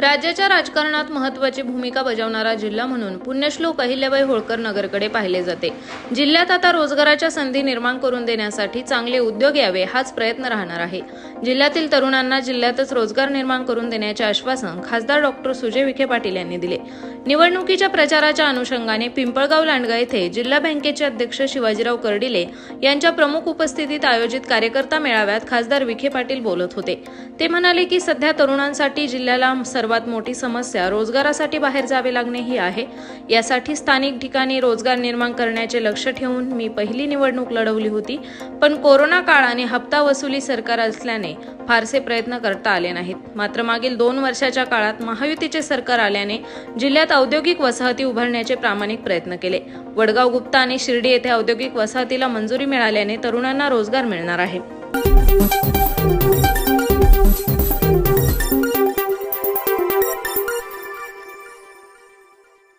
राज्याच्या राजकारणात महत्वाची भूमिका बजावणारा जिल्हा म्हणून पुण्यश्लोक अहिल्याबाई होळकर नगरकडे पाहिले जाते. जिल्ह्यात आता रोजगाराच्या संधी निर्माण करून देण्यासाठी चांगले उद्योग यावे हाच प्रयत्न राहणार आहे. जिल्ह्यातील तरुणांना जिल्ह्यातच रोजगार निर्माण करून देण्याचे आश्वासन खासदार डॉक्टर सुजय विखे पाटील यांनी दिले. निवडणुकीच्या प्रचाराच्या अनुषंगाने पिंपळगाव लांडगा येथे जिल्हा बँकेचे अध्यक्ष शिवाजीराव कर्डिले यांच्या प्रमुख उपस्थितीत आयोजित कार्यकर्ता मेळाव्यात खासदार विखे पाटील बोलत होते. ते म्हणाले की सध्या तरुणांसाठी जिल्ह्याला सर्वात मोठी समस्या रोजगारासाठी बाहेर जावे लागणे ही आहे. यासाठी स्थानिक ठिकाणी रोजगार निर्माण करण्याचे लक्ष ठेवून मी पहिली निवडणूक लढवली होती. पण कोरोना काळाने हप्ता वसुली सरकार असल्याने फारसे प्रयत्न करता आले नाहीत. मात्र मागील दोन वर्षाच्या काळात महायुतीचे सरकार आल्याने जिल्ह्यात औद्योगिक वसाहती उभारण्याचे प्रामाणिक प्रयत्न केले. वडगाव गुप्ता आणि शिर्डी येथे औद्योगिक वसाहतीला मंजुरी मिळाल्याने तरुणांना रोजगार मिळणार आहे.